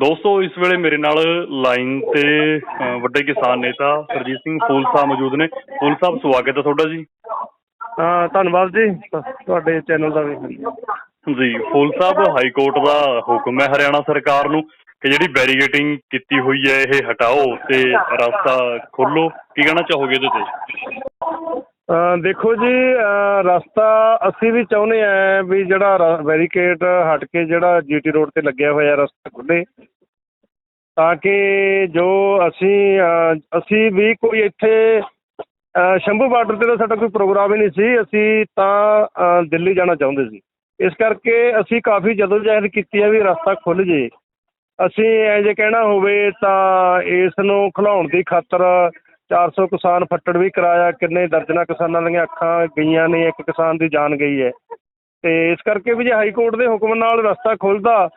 ਦੋਸਤੋ ਇਸ ਵੇਲੇ ਮੇਰੇ ਨਾਲ ਲਾਈਨ ਤੇ ਵੱਡੇ ਕਿਸਾਨ ਨੇਤਾ ਸਰਜੀਤ ਸਿੰਘ ਫੂਲ ਸਾਹਿਬ ਮੌਜੂਦ ਨੇ। ਫੂਲ ਸਾਹਿਬ ਸਵਾਗਤ ਹੈ ਤੁਹਾਡਾ ਜੀ। ਹਾਂ ਧੰਨਵਾਦ ਜੀ ਤੁਹਾਡੇ ਚੈਨਲ ਦਾ ਵੀ। ਜੀ ਫੂਲ ਸਾਹਿਬ ਹਾਈ ਕੋਰਟ ਦਾ ਹੁਕਮ ਹੈ ਹਰਿਆਣਾ ਸਰਕਾਰ ਨੂੰ ਕਿ ਜਿਹੜੀ ਬੈਰੀਗੇਟਿੰਗ ਕੀਤੀ ਹੋਈ ਹੈ ਇਹ ਹਟਾਓ ਤੇ ਰਸਤਾ ਖੋਲੋ ਕੀ ਕਹਿਣਾ ਚਾਹੋਗੇ ਇਹਦੇ ਤੇ? ਦੇਖੋ ਜੀ ਰਸਤਾ ਅਸੀਂ ਵੀ ਚਾਹੁੰਦੇ ਹਾਂ ਵੀ ਜਿਹੜਾ ਬੈਰੀਕੇਡ ਹਟ ਕੇ ਜਿਹੜਾ ਜੀ ਟੀ ਰੋਡ ਤੇ ਲੱਗਿਆ ਹੋਇਆ ਰਸਤਾ ਖੁੱਲ੍ਹੇ ਤਾਂ ਕਿ ਜੋ ਅਸੀਂ ਅਸੀਂ ਵੀ ਕੋਈ ਇੱਥੇ ਸ਼ੰਭੂ ਬਾਰਡਰ ਤੇ ਤਾਂ ਸਾਡਾ ਕੋਈ ਪ੍ਰੋਗਰਾਮ ਹੀ ਨਹੀਂ ਸੀ, ਅਸੀਂ ਤਾਂ ਦਿੱਲੀ ਜਾਣਾ ਚਾਹੁੰਦੇ ਸੀ। ਇਸ ਕਰਕੇ ਅਸੀਂ ਕਾਫੀ ਜਦੋਜਹਿਦ ਕੀਤੀ ਹੈ ਵੀ ਰਸਤਾ ਖੁੱਲ੍ਹ ਜੇ। ਅਸੀਂ ਇਹ ਜੇ ਕਹਿਣਾ ਹੋਵੇ ਤਾਂ ਇਸ ਨੂੰ ਖਿਲਾਉਣ ਦੀ ਖਾਤਰ 400 ਕਿਸਾਨ ਫੱਟੜ ਵੀ ਕਰਾਇਆ ਕਿੰਨੇ ਦਰਜਨਾਂ ਕਿਸਾਨਾਂ ਦੀਆਂ ਅੱਖਾਂ ਗਈਆਂ ਨੇ ਇੱਕ ਕਿਸਾਨ ਦੀ ਜਾਨ ਗਈ ਹੈ। ਤੇ ਇਸ ਕਰਕੇ ਵੀ ਜੇ ਹਾਈ ਕੋਰਟ ਦੇ ਹੁਕਮ ਨਾਲ ਰਸਤਾ ਖੁੱਲਦਾ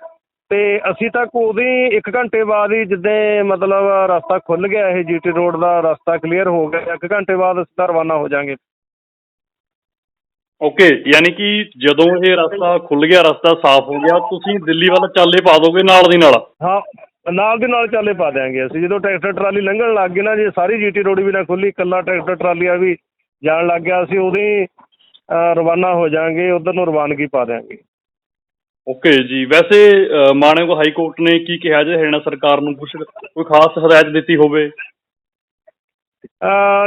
ਤੇ ਅਸੀਂ ਤਾਂ ਉਹਦੀ 1 ਘੰਟੇ ਬਾਅਦ ਹੀ ਜਿੱਦਾਂ ਮਤਲਬ ਰਸਤਾ ਖੁੱਲ ਗਿਆ ਇਹ ਜੀਟੀ ਰੋਡ ਦਾ ਰਸਤਾ ਕਲੀਅਰ ਹੋ ਗਿਆ 1 ਘੰਟੇ ਬਾਅਦ ਅਸੀਂ ਤਾਂ ਰਵਾਨਾ ਹੋ ਜਾਾਂਗੇ। ਓਕੇ ਯਾਨੀ ਕਿ ਜਦੋਂ ਇਹ ਰਸਤਾ ਖੁੱਲ ਗਿਆ ਰਸਤਾ ਸਾਫ਼ ਹੋ ਗਿਆ ਤੁਸੀਂ ਦਿੱਲੀ ਵੱਲ ਚਾਲੇ ਪਾ ਦੋਗੇ ਨਾਲ ਦੀ ਨਾਲ? ਹਾਂ। ਨਾਲ ਦੀ ਨਾਲ ਚਾਲੇ ਪਾ ਦਿਆਂਗੇ ਅਸੀਂ। ਜਦੋਂ ਟਰੈਕਟਰ ਟਰਾਲੀ ਲੰਘਣ ਲੱਗ ਗਏ ਨਾ ਜੇ ਸਾਰੀ ਜੀਟੀ ਰੋਡ ਵੀ ਨਾ ਖੁੱਲੀ ਇਕੱਲਾ ਟਰੈਕਟਰ ਟਰਾਲੀਆਂ ਵੀ ਜਾਣ ਲੱਗ ਗਿਆ ਅਸੀਂ ਉਦੋਂ ਹੀ ਰਵਾਨਾ ਹੋ ਜਾਾਂਗੇ ਉਧਰ ਨੂੰ ਰਵਾਨਗੀ ਪਾ ਦਿਆਂਗੇ। ਓਕੇ ਜੀ। ਵੈਸੇ ਅ, ਮਾਣਯੋਗ ਹਾਈ ਕੋਰਟ ਨੇ ਕੀ ਕਿਹਾ ਜੇ ਹਰਿਆਣਾ ਸਰਕਾਰ ਨੂੰ ਕੁਝ ਕੋਈ ਖਾਸ ਹਦਾਇਤ ਦਿੱਤੀ ਹੋਵੇ?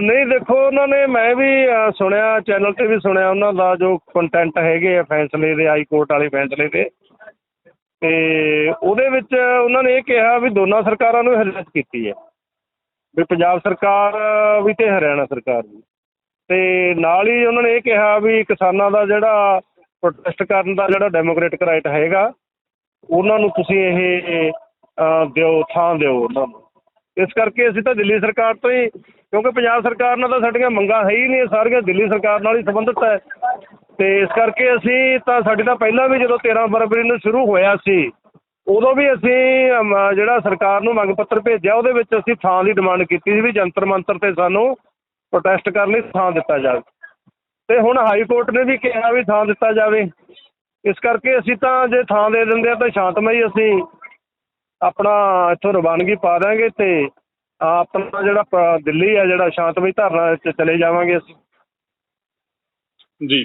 ਨਹੀਂ ਦੇਖੋ ਉਹਨਾਂ ਨੇ ਮੈਂ ਵੀ ਸੁਣਿਆ ਚੈਨਲ ਤੇ ਵੀ ਸੁਣਿਆ ਉਹਨਾਂ ਦਾ ਜੋ ਕੰਟੈਂਟ ਹੈਗੇ ਆ ਫੈਸਲੇ ਦੇ ਹਾਈ ਕੋਰਟ ਵਾਲੇ ਫੈਸਲੇ ਦੇ। ਤੇ ਉਹਦੇ ਵਿੱਚ ਉਹਨਾਂ ਨੇ ਇਹ ਕਿਹਾ ਵੀ ਦੋਨਾਂ ਸਰਕਾਰਾਂ ਨੂੰ ਹਦਾਇਤ ਕੀਤੀ ਹੈ। ਵੀ ਪੰਜਾਬ ਸਰਕਾਰ ਵੀ ਤੇ ਹਰਿਆਣਾ ਸਰਕਾਰ ਵੀ। ਤੇ ਨਾਲ ਹੀ ਉਹਨਾਂ ਨੇ ਇਹ ਕਿਹਾ ਵੀ ਕਿਸਾਨਾਂ ਦਾ ਜਿਹੜਾ ਪ੍ਰੋਟੈਸਟ ਕਰਨ ਦਾ ਜਿਹੜਾ ਡੈਮੋਕ੍ਰੈਟਿਕ ਰਾਈਟ ਹੈਗਾ, ਉਹਨਾਂ ਨੂੰ ਤੁਸੀਂ ਇਹ ਦਿਓ, ਥਾਂ ਦਿਓ ਉਹਨਾਂ ਨੂੰ। ਇਸ ਕਰਕੇ ਅਸੀਂ ਤਾਂ ਦਿੱਲੀ ਸਰਕਾਰ ਤੋਂ ਹੀ, ਕਿਉਂਕਿ ਪੰਜਾਬ ਸਰਕਾਰ ਨਾਲ ਤਾਂ ਸਾਡੀਆਂ ਮੰਗਾਂ ਹੈ ਹੀ ਨਹੀਂ ਸਾਰੀਆਂ ਦਿੱਲੀ ਸਰਕਾਰ ਨਾਲ ਹੀ ਸੰਬੰਧਿਤ ਹੈ। ਤੇ ਇਸ ਕਰਕੇ ਅਸੀਂ ਤਾਂ ਸਾਡੀ ਤਾਂ ਪਹਿਲਾਂ ਵੀ ਜਦੋਂ 13 ਫਰਵਰੀ ਨੂੰ ਸ਼ੁਰੂ ਹੋਇਆ ਸੀ, ਉਦੋਂ ਵੀ ਅਸੀਂ ਜਿਹੜਾ ਸਰਕਾਰ ਨੂੰ ਮੰਗ ਪੱਤਰ ਭੇਜਿਆ, ਉਹਦੇ ਵਿੱਚ ਅਸੀਂ ਥਾਂ ਦੀ ਡਿਮਾਂਡ ਕੀਤੀ ਸੀ ਵੀ ਜੰਤਰ ਮੰਤਰ ਤੇ ਸਾਨੂੰ ਪ੍ਰੋਟੈਸਟ ਕਰਨ ਲਈ ਥਾਂ ਦਿੱਤਾ ਜਾਵੇ। ਤੇ ਹੁਣ ਹਾਈ ਕੋਰਟ ਨੇ ਵੀ ਕਿਹਾ ਵੀ ਥਾਂ ਦਿੱਤਾ ਜਾਵੇ। ਇਸ ਕਰਕੇ ਅਸੀਂ ਤਾਂ ਜੇ ਥਾਂ ਦੇ ਦਿੰਦੇ ਆ ਤਾਂ ਸ਼ਾਂਤਮਈ ਅਸੀਂ ਆਪਣਾ ਇੱਥੋਂ ਰਵਾਨਗੀ ਪਾ ਦਾਂਗੇ ਤੇ ਆਪਣਾ ਜਿਹੜਾ ਦਿੱਲੀ ਆ ਜਿਹੜਾ ਸ਼ਾਂਤਮਈ ਧਰਨਾ ਚਲੇ ਜਾਵਾਂਗੇ ਅਸੀਂ। ਜੀ।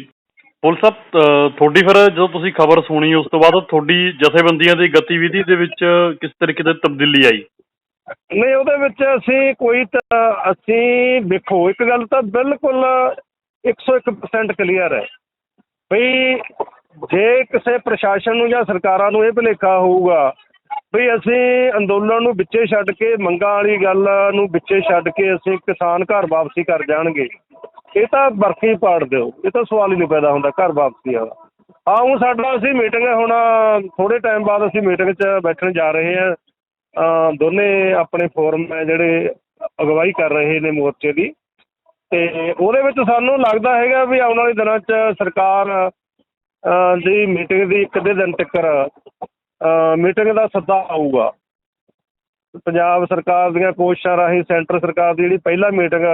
ਪੁਲਿਸ ਸਾਹਿਬ ਤੁਹਾਡੀ ਫਿਰ ਜਦੋਂ ਤੁਸੀਂ ਖਬਰ ਸੁਣੀ, ਉਸ ਤੋਂ ਬਾਅਦ ਤੁਹਾਡੀ ਜਥੇਬੰਦੀਆਂ ਦੀ ਗਤੀਵਿਧੀ ਦੇ ਵਿੱਚ ਕਿਸ ਤਰੀਕੇ ਦੀ ਤਬਦੀਲੀ ਆਈ? ਨਹੀਂ, ਉਹਦੇ ਵਿੱਚ ਅਸੀਂ ਕੋਈ ਤਾਂ ਅਸੀਂ ਦੇਖੋ, ਇੱਕ ਗੱਲ ਤਾਂ ਬਿਲਕੁਲ 101% ਕਲੀਅਰ ਹੈ ਬਈ ਜੇ ਕਿਸੇ ਪ੍ਰਸ਼ਾਸਨ ਨੂੰ ਜਾਂ ਸਰਕਾਰਾਂ ਨੂੰ ਇਹ ਭੁਲੇਖਾ ਹੋਊਗਾ ਵੀ ਅਸੀਂ ਅੰਦੋਲਨ ਨੂੰ ਵਿੱਚੇ ਛੱਡ ਕੇ, ਮੰਗਾਂ ਵਾਲੀ ਗੱਲ ਨੂੰ ਵਿੱਚੇ ਛੱਡ ਕੇ ਅਸੀਂ ਕਿਸਾਨ ਘਰ ਵਾਪਸੀ ਕਰ ਜਾਣਗੇ ਇਹ ਤਾਂ ਬਰਫੀ ਪਾੜ ਦਿਓ। ਇਹ ਤਾਂ ਸਵਾਲ ਹੀ ਨਹੀਂ ਪੈਦਾ ਹੁੰਦਾ ਘਰ ਵਾਪਸੀ ਵਾਲਾ ਹਾਂ ਹੁਣ ਸਾਡਾ ਅਸੀਂ ਮੀਟਿੰਗ ਹੁਣ ਥੋੜੇ ਟਾਈਮ ਬਾਅਦ ਅਸੀਂ ਮੀਟਿੰਗ 'ਚ ਬੈਠਣ ਜਾ ਰਹੇ ਹਾਂ। ਦੋਨੇ ਆਪਣੇ ਫੋਰਮ ਹੈ ਜਿਹੜੇ ਅਗਵਾਈ ਕਰ ਰਹੇ ਨੇ ਮੋਰਚੇ ਦੀ। ਤੇ ਉਹਦੇ ਵਿੱਚ ਸਾਨੂੰ ਲੱਗਦਾ ਹੈਗਾ ਵੀ ਆਉਣ ਵਾਲੇ ਦਿਨਾਂ 'ਚ ਸਰਕਾਰ ਦੀ ਮੀਟਿੰਗ ਦੀ ਇੱਕ ਅੱਧੇ ਦਿਨ ਤੱਕ ਮੀਟਿੰਗ ਦਾ ਸੱਦਾ ਆਊਗਾ। ਪੰਜਾਬ ਸਰਕਾਰ ਦੀਆਂ ਕੋਸ਼ਿਸ਼ਾਂ ਰਾਹੀਂ ਸੈਂਟਰ ਸਰਕਾਰ ਦੀ ਜਿਹੜੀ ਪਹਿਲਾ ਮੀਟਿੰਗ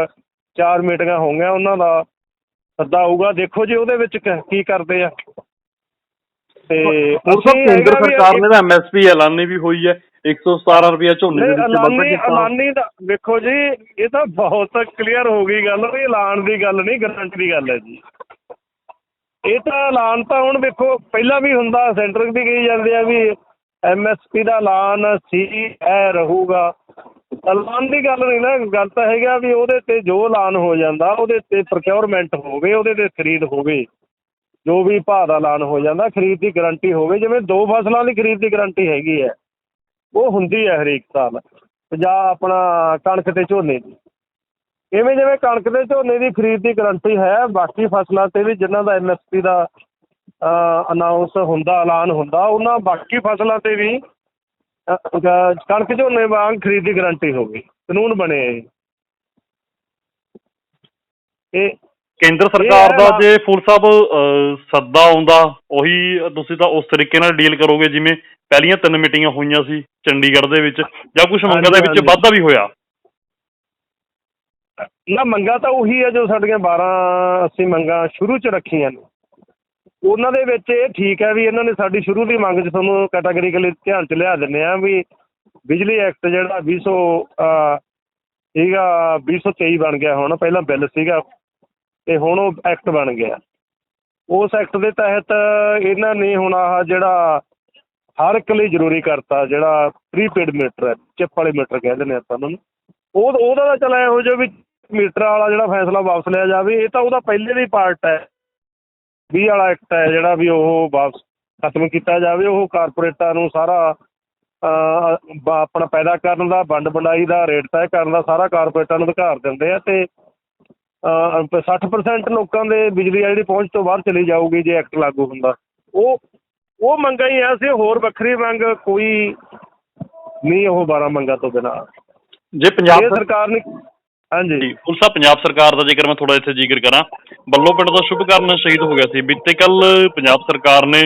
ਚਾਰ ਮੀਟਿੰਗਾਂ ਹੋਈਆਂ ਉਹਨਾਂ ਦਾ। ਸੱਦਾ ਆਊਗਾ ਦੇਖੋ ਜੀ ਉਹਦੇ ਵਿੱਚ ਕ- ਕੀ ਕਰਦੇ ਆ। ਤੇ ਸਾਹਿਬ ਅਸੀਂ ਕੇਂਦਰ ਹੈਗਾ ਵੀ ਸਰਕਾਰ ਨੇ ਤਾਂ ਐਮਐਸਪੀ ਐਲਾਨੀ ਵੀ ਹੋਈ ਹੈ। 117 ਰੁਪਏ ਝੋਨੇ ਦੇ ਨਹੀਂ ਵਿੱਚ ਐਲਾਨੀ ਕੀਤਾ। ਐਲਾਨੀ ਦਾ ਵੇਖੋ ਜੀ ਇਹ ਤਾਂ ਬਹੁਤ ਕਲੀਅਰ ਹੋ ਗਈ ਗੱਲ। ਵੀ ਐਲਾਨ ਦੀ ਗੱਲ ਨਹੀਂ ਗਰੰਟੀ ਦੀ ਗੱਲ ਹੈ ਜੀ। ਇਹ ਤਾਂ ਐਲਾਨ ਤਾਂ ਹੁਣ ਵੇਖੋ ਪਹਿਲਾਂ ਵੀ ਹੁੰਦਾ ਸੈਂਟਰ ਵੀ ਕਹੀ ਜਾਂਦੇ ਆ ਵੀ ਐਮਐਸਪੀ ਦਾ ਐਲਾਨ ਸੀ ਹੈ ਰਹੂਗਾ। ਐਲਾਨ ਦੀ ਗੱਲ ਨਹੀਂ ਨਾ, ਗੱਲ ਤਾਂ ਹੈਗਾ ਵੀ ਉਹਦੇ ਤੇ ਜੋ ਐਲਾਨ ਹੋ ਜਾਂਦਾ, ਉਹਦੇ ਤੇ ਪ੍ਰੋਕਿਉਰਮੈਂਟ ਹੋਵੇ, ਉਹਦੇ ਤੇ ਖਰੀਦ ਹੋਵੇ, ਜੋ ਵੀ ਭਾਅ ਦਾ ਐਲਾਨ ਹੋ ਜਾਂਦਾ, ਖਰੀਦ ਦੀ ਗਰੰਟੀ ਹੋਵੇ, ਜਿਵੇਂ ਦੋ ਫਸਲਾਂ ਦੀ ਖਰੀਦ ਦੀ ਗਰੰਟੀ ਹੈਗੀ ਹੈ, ਉਹ ਹੁੰਦੀ ਹੈ ਹਰੇਕ ਸਾਲ, ਪੰਜਾਬ ਆਪਣਾ ਕਣਕ ਤੇ ਝੋਨੇ ਦੀ। ਇਵੇਂ ਜਿਵੇਂ ਕਣਕ ਤੇ ਝੋਨੇ ਦੀ ਖਰੀਦ ਦੀ ਗਰੰਟੀ ਹੈ, ਬਾਕੀ ਫਸਲਾਂ ਤੇ ਵੀ ਜਿਨ੍ਹਾਂ ਦਾ ਐਮਐਸਪੀ ਦਾ ਅਨਾਉਂਸ ਹੁੰਦਾ, ਐਲਾਨ ਹੁੰਦਾ, ਉਹਨਾਂ ਬਾਕੀ ਫਸਲਾਂ ਤੇ ਵੀ ਕਣਕ ਝੋਨੇ ਵਾਂਗ ਖਰੀਦ ਦੀ ਗਾਰੰਟੀ ਹੋਵੇ ਕਾਨੂੰਨ ਬਣੇ ਇਹ। ਇਹ ਕੇਂਦਰ ਸਰਕਾਰ ਦਾ ਜੇ ਫੂਲ ਸਾਹਿਬ ਸੱਦਾ ਆਉਂਦਾ ਉਹੀ ਤੁਸੀਂ ਤਾਂ ਉਸ ਤਰੀਕੇ ਨਾਲ ਡੀਲ ਕਰੋਗੇ ਜਿਵੇਂ ਪਹਿਲੀਆਂ ਤਿੰਨ ਮੀਟਿੰਗਾਂ ਹੋਈਆਂ ਸੀ ਚੰਡੀਗੜ੍ਹ ਦੇ ਵਿੱਚ ਜਾਂ ਕੁਝ ਮੰਗਾਂ ਦੇ ਵਿੱਚ ਵਾਧਾ ਵੀ ਹੋਇਆ। ਨਾ ਮੰਗਾਂ ਤਾਂ ਉਹੀ ਹੈ ਜੋ ਸਾਡੀਆਂ 12 ਅਸੀਂ ਮੰਗਾਂ ਸ਼ੁਰੂ ਚ ਰੱਖੀਆਂ ਨੇ। ਉਹਨਾਂ ਦੇ ਵਿੱਚ ਇਹ ਠੀਕ ਹੈ ਵੀ ਇਹਨਾਂ ਨੇ ਸਾਡੀ ਸ਼ੁਰੂ ਦੀ ਮੰਗ 'ਚ ਤੁਹਾਨੂੰ ਕੈਟਾਗਰੀਕਲੀ ਧਿਆਨ 'ਚ ਲਿਆ ਦਿੰਦੇ ਆ ਵੀ ਬਿਜਲੀ ਐਕਟ ਜਿਹੜਾ 200 ਅਹ, ਸੀਗਾ 223 ਬਣ ਗਿਆ ਹੁਣ ਪਹਿਲਾਂ ਬਿੱਲ ਸੀਗਾ ਤੇ ਹੁਣ ਉਹ ਐਕਟ ਬਣ ਗਿਆ। ਉਸ ਐਕਟ ਦੇ ਤਹਿਤ ਇਹਨਾਂ ਨੇ ਹੁਣ ਆਹ ਜਿਹੜਾ ਹਰ ਇੱਕ ਲਈ ਜ਼ਰੂਰੀ ਕਰਤਾ ਜਿਹੜਾ ਪ੍ਰੀਪੇਡ ਮੀਟਰ ਹੈ ਚਿੱਪ ਵਾਲੇ ਮੀਟਰ ਕਹਿੰਦੇ ਨੇ ਆਪਾਂ ਉਹਨਾਂ ਨੂੰ। ਉਹ ਉਹਦਾ ਤਾਂ ਚਲਾ ਇਹੋ ਜਿਹਾ ਵੀ ਮੀਟਰ ਵਾਲਾ ਜਿਹੜਾ ਫੈਸਲਾ ਵਾਪਸ ਲਿਆ ਜਾਵੇ ਇਹ ਤਾਂ ਉਹਦਾ ਪਹਿਲੇ ਦਾ ਹੀ ਪਾਰਟ ਹੈ। 20 ਵਾਲਾ ਐਕਟ ਹੈ ਜਿਹੜਾ ਵੀ ਉਹ ਵਾਪਸ ਖਤਮ ਕੀਤਾ ਜਾਵੇ ਉਹ ਕਾਰਪੋਰੇਟਾਂ ਨੂੰ ਸਾਰਾ ਆਪਣਾ ਪੈਦਾ ਕਰਨ ਦਾ ਵੰਡ ਵੰਡਾਈ ਦਾ ਰੇਟ ਤੈਅ ਕਰਨ ਦਾ ਸਾਰਾ ਕਾਰਪੋਰੇਟਾਂ ਨੂੰ ਅਧਿਕਾਰ ਦਿੰਦੇ ਆ ਤੇ ਅਹ, 60% ਲੋਕਾਂ ਦੇ ਬਿਜਲੀ ਆ ਜਿਹੜੀ ਪਹੁੰਚ ਤੋਂ ਬਾਹਰ ਚਲੀ ਜਾਊਗੀ ਜੇ ਐਕਟ ਲਾਗੂ ਹੁੰਦਾ। ਉਹ ਉਹ ਮੰਗਾਂ ਹੀ ਆ ਸੀ ਹੋਰ ਵੱਖਰੀ ਮੰਗ ਕੋਈ ਨਹੀਂ ਉਹ 12 ਮੰਗਾਂ ਤੋਂ ਬਿਨਾਂ। ਜੇ ਪੰਜਾਬ ਸਰਕਾਰ ਨੇ ਹਾਂਜੀ। ਪੁਲਸਾ ਪੰਜਾਬ ਸਰਕਾਰ ਦਾ ਜੇਕਰ ਮੈਂ ਥੋੜਾ ਇੱਥੇ ਜ਼ਿਕਰ ਕਰਾਂ ਬੱਲੋ ਪਿੰਡ ਦਾ ਸ਼ੁਭਕਰਨ ਸ਼ਹੀਦ ਹੋ ਗਿਆ ਸੀ। ਬੀਤੇ ਕੱਲ ਪੰਜਾਬ ਸਰਕਾਰ ਨੇ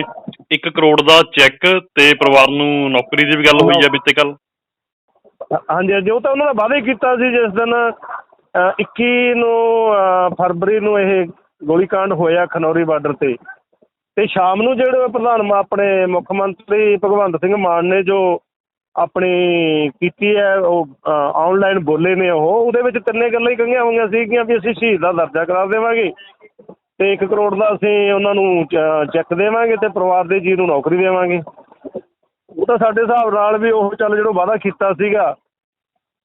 1 ਕਰੋੜ ਦਾ ਚੈੱਕ ਤੇ ਪਰਿਵਾਰ ਨੂੰ ਨੌਕਰੀ ਦੀ ਵੀ ਗੱਲ ਹੋਈ ਹੈ ਬੀਤੇ ਕੱਲ। ਹਾਂਜੀ ਹਾਂਜੀ ਉਹ ਤਾਂ ਉਹਨਾਂ ਦਾ ਵਾਅਦਾ ਹੀ ਕੀਤਾ ਸੀ ਜਿਸ ਦਿਨ ਅਹ, 21 ਨੂੰ ਫਰਵਰੀ ਨੂੰ ਇਹ ਗੋਲੀकांड ਹੋਇਆ ਖਨੌਰੀ ਬਾਰਡਰ ਤੇ। ਤੇ ਸ਼ਾਮ ਨੂੰ ਜਿਹੜੇ ਪ੍ਰਧਾਨ ਆਪਣੇ ਮੁੱਖ ਮੰਤਰੀ ਭਗਵੰਤ ਸਿੰਘ ਮਾਨ ਨੇ ਜੋ ਆਪਣੀ ਕੀਤੀ ਹੈ, ਉਹ ਆਨਲਾਈਨ ਬੋਲੇ ਨੇ ਉਹ। ਉਹਦੇ ਵਿੱਚ ਤਿੰਨੇ ਗੱਲਾਂ ਹੀ ਕਹੀਆਂ ਹੋਈਆਂ ਸੀਗੀਆਂ ਵੀ ਅਸੀਂ ਸ਼ਹੀਦ ਦਾ ਦਰਜਾ ਕਰਾ ਦੇਵਾਂਗੇ। ਤੇ 1 ਕਰੋੜ ਦਾ ਅਸੀਂ ਉਹਨਾਂ ਨੂੰ ਚੈੱਕ ਦੇਵਾਂਗੇ ਤੇ ਪਰਿਵਾਰ ਦੇ ਜੀ ਨੂੰ ਨੌਕਰੀ ਦੇਵਾਂਗੇ। ਉਹ ਤਾਂ ਸਾਡੇ ਹਿਸਾਬ ਨਾਲ ਵੀ ਉਹ ਚੱਲ ਜਿਹੜਾ ਵਾਅਦਾ ਕੀਤਾ ਸੀਗਾ,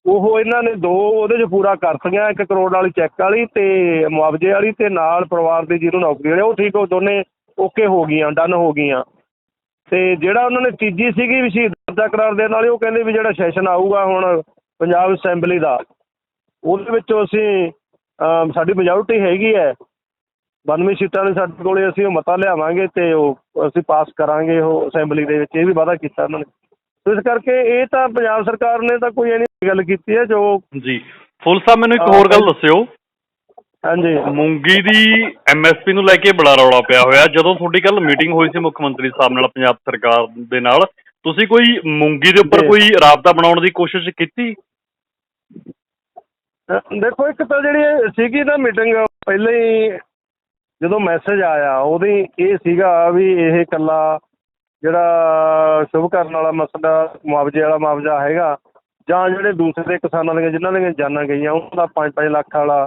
ਉਹ ਇਹਨਾਂ ਨੇ ਦੋ ਉਹਦੇ 'ਚ ਪੂਰਾ ਕਰਤੀਆਂ 1 ਕਰੋੜ ਵਾਲੀ ਚੈੱਕ ਵਾਲੀ ਤੇ ਮੁਆਵਜ਼ੇ ਵਾਲੀ ਤੇ ਨਾਲ ਪਰਿਵਾਰ ਦੇ ਜੀ ਨੂੰ ਨੌਕਰੀ ਵਾਲੀ। ਉਹ ਠੀਕ, ਉਹ ਦੋਨੇ ਓਕੇ ਹੋ ਗਈਆਂ, ਡਨ ਹੋ ਗਈਆਂ। ਤੇ ਜਿਹੜਾ ਉਹਨਾਂ ਨੇ ਤੀਜੀ ਸੀਗੀ ਵੀ ਸ਼ਹੀਦ ਦਰਜਾ ਕਰਾਰ ਦੇਣ ਵਾਲੀ ਉਹ ਕਹਿੰਦੇ ਵੀ ਜਿਹੜਾ ਸੈਸ਼ਨ ਆਊਗਾ ਹੁਣ ਪੰਜਾਬ ਅਸੈਂਬਲੀ ਦਾ ਉਹਦੇ ਵਿੱਚੋਂ ਅਸੀਂ ਸਾਡੀ ਮੈਜੋਰਟੀ ਹੈਗੀ ਹੈ। 92 ਸੀਟਾਂ ਨੇ ਸਾਡੇ ਕੋਲੇ ਅਸੀਂ ਉਹ ਮਤਾ ਲਿਆਵਾਂਗੇ ਤੇ ਉਹ ਅਸੀਂ ਪਾਸ ਕਰਾਂਗੇ ਉਹ ਅਸੈਂਬਲੀ ਦੇ ਵਿੱਚ ਇਹ ਵੀ ਵਾਅਦਾ ਕੀਤਾ ਉਹਨਾਂ ਨੇ। ਸੋ ਇਸ ਕਰਕੇ ਇਹ ਤਾਂ ਪੰਜਾਬ ਸਰਕਾਰ ਨੇ ਤਾਂ ਕੋਈ ਨਹੀਂ ਗੱਲ ਕੀਤੀ ਹੈ ਜੋ ਜੀ ਫੁੱਲ ਸਾਹਿਬ ਮੈਨੂੰ ਇੱਕ ਹੋਰ ਗੱਲ ਦੱਸਿਓ। ਹਾਂਜੀ। ਮੂੰਗੀ ਦੀ ਐਮਐਸਪੀ ਨੂੰ ਲੈ ਕੇ ਬੜਾ ਰੌਲਾ ਪਿਆ ਹੋਇਆ। ਜਦੋਂ ਤੁਹਾਡੀ ਕੱਲ ਮੀਟਿੰਗ ਹੋਈ ਸੀ ਮੁੱਖ ਮੰਤਰੀ ਸਾਹਿਬ ਨਾਲ ਪੰਜਾਬ ਸਰਕਾਰ ਦੇ ਨਾਲ ਤੁਸੀਂ ਕੋਈ ਮੂੰਗੀ ਦੇ ਉੱਪਰ। ਕੋਈ ਰਾਬਤਾ ਬਣਾਉਣ ਦੀ ਕੋਸ਼ਿਸ਼ ਕੀਤੀ? ਦੇਖੋ ਇੱਕ ਤਾਂ ਜਿਹੜੀ ਇਹ ਸੀਗੀ ਨਾ ਮੀਟਿੰਗ ਪਹਿਲਾਂ ਹੀ ਜਦੋਂ ਮੈਸੇਜ ਆਇਆ ਉਹਦੀ ਇਹ ਸੀਗਾ ਵੀ ਇਹ ਇਕੱਲਾ ਜਿਹੜਾ ਸ਼ੁਭ ਕਰਨ ਵਾਲਾ ਮਸਲਾ ਮੁਆਵਜ਼ੇ ਵਾਲਾ ਮੁਆਵਜ਼ਾ ਹੈਗਾ ਜਾਂ ਜਿਹੜੇ ਦੂਸਰੇ ਕਿਸਾਨਾਂ ਦੀਆਂ ਜਿਨ੍ਹਾਂ ਦੀਆਂ ਜਾਨਾਂ ਗਈਆਂ ਉਹਨਾਂ ਦਾ 5-5 ਲੱਖ ਵਾਲਾ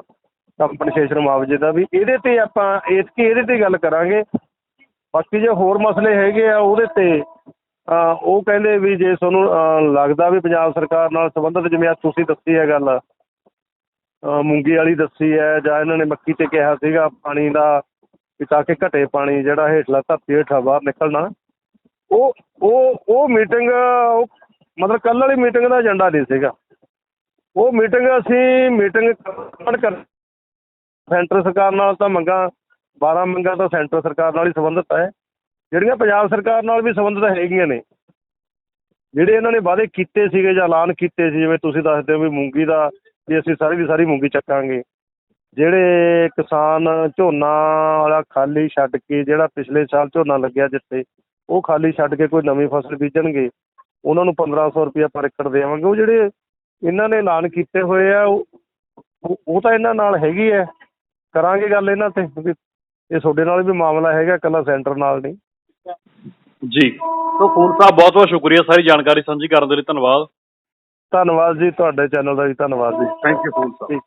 ਕੰਪਨਸੇਸ਼ਨ ਮੁਆਵਜ਼ੇ ਦਾ ਵੀ। ਇਹਦੇ ਤੇ ਆਪਾਂ ਇਸ ਇਹਦੇ ਤੇ ਗੱਲ ਕਰਾਂਗੇ। ਬਾਕੀ ਜੇ ਹੋਰ ਮਸਲੇ ਹੈਗੇ ਆ, ਉਹਦੇ ਤੇ ਉਹ ਕਹਿੰਦੇ ਵੀ ਜੇ ਤੁਹਾਨੂੰ ਲੱਗਦਾ ਵੀ ਪੰਜਾਬ ਸਰਕਾਰ ਨਾਲ ਸੰਬੰਧਿਤ, ਜਿਵੇਂ ਤੁਸੀਂ ਦੱਸੀ ਹੈ ਗੱਲ ਮੂੰਗੀ ਵਾਲੀ ਦੱਸੀ ਹੈ, ਜਾਂ ਇਹਨਾਂ ਨੇ ਮੱਕੀ ਤੇ ਕਿਹਾ ਸੀਗਾ ਪਾਣੀ ਦਾ, ਵੀ ਤਾਂ ਕਿ ਘਟੇ ਪਾਣੀ, ਜਿਹੜਾ ਹੇਠਲਾ ਧਰਤੀ ਹੇਠਾਂ ਬਾਹਰ ਨਿਕਲਣਾ। ਉਹ ਉਹ ਉਹ ਮੀਟਿੰਗ ਉਹ ਮਤਲਬ ਕੱਲ ਵਾਲੀ ਮੀਟਿੰਗ ਦਾ ਏਜੰਡਾ ਨਹੀਂ ਸੀਗਾ। ਉਹ ਮੀਟਿੰਗ ਅਸੀਂ ਮੀਟਿੰਗ ਕਰ ਸੈਂਟਰ ਸਰਕਾਰ ਨਾਲ ਤਾਂ ਮੰਗਾਂ 12 ਮੰਗਾਂ ਤਾਂ ਸੈਂਟਰ ਸਰਕਾਰ ਨਾਲ ਹੀ ਸੰਬੰਧਿਤ ਹੈ। ਜਿਹੜੀਆਂ ਪੰਜਾਬ ਸਰਕਾਰ ਨਾਲ ਵੀ ਸੰਬੰਧਿਤ ਹੈਗੀਆਂ ਨੇ, ਜਿਹੜੇ ਇਹਨਾਂ ਨੇ ਵਾਅਦੇ ਕੀਤੇ ਸੀਗੇ ਜਾਂ ਐਲਾਨ ਕੀਤੇ ਸੀ, ਜਿਵੇਂ ਤੁਸੀਂ ਦੱਸਦੇ ਹੋ ਵੀ ਮੂੰਗੀ ਦਾ, ਵੀ ਅਸੀਂ ਸਾਰੀ ਦੀ ਸਾਰੀ ਮੂੰਗੀ ਚੱਕਾਂਗੇ। ਜਿਹੜੇ ਕਿਸਾਨ ਝੋਨਾ ਵਾਲਾ ਖਾਲੀ ਛੱਡ ਕੇ, ਜਿਹੜਾ ਪਿਛਲੇ ਸਾਲ ਝੋਨਾ ਲੱਗਿਆ ਜਿੱਥੇ, ਉਹ ਖਾਲੀ ਛੱਡ ਕੇ ਕੋਈ ਨਵੀਂ ਫਸਲ ਬੀਜਣਗੇ, ਉਹਨਾਂ ਨੂੰ 1500 ਰੁਪਇਆ ਪਰ ਏਕੜ ਦੇਵਾਂਗੇ। ਉਹ ਜਿਹੜੇ ਇਹਨਾਂ ਨੇ ਐਲਾਨ ਕੀਤੇ ਹੋਏ ਆ, ਉਹ- ਉਹ ਤਾਂ ਇਹਨਾਂ ਨਾਲ ਹੈਗੀ ਹੈ। ਕਰਾਂਗੇ ਗੱਲ ਇਹਨਾਂ ਤੇ ਵੀ ਇਹ ਤੁਹਾਡੇ ਨਾਲ ਵੀ ਮਾਮਲਾ ਹੈਗਾ ਇਕੱਲਾ ਸੈਂਟਰ ਨਾਲ ਨਹੀਂ। ਜੀ। ਤਾਂ ਫੂਲ ਸਾਹਿਬ ਬਹੁਤ ਬਹੁਤ ਸ਼ੁਕਰੀਆ ਸਾਰੀ ਜਾਣਕਾਰੀ ਸਾਂਝੀ ਕਰਨ ਦੇ ਲਈ ਧੰਨਵਾਦ। ਧੰਨਵਾਦ ਜੀ ਤੁਹਾਡੇ ਚੈਨਲ ਦਾ ਵੀ ਧੰਨਵਾਦ ਜੀ। Thank you Phool Sahib.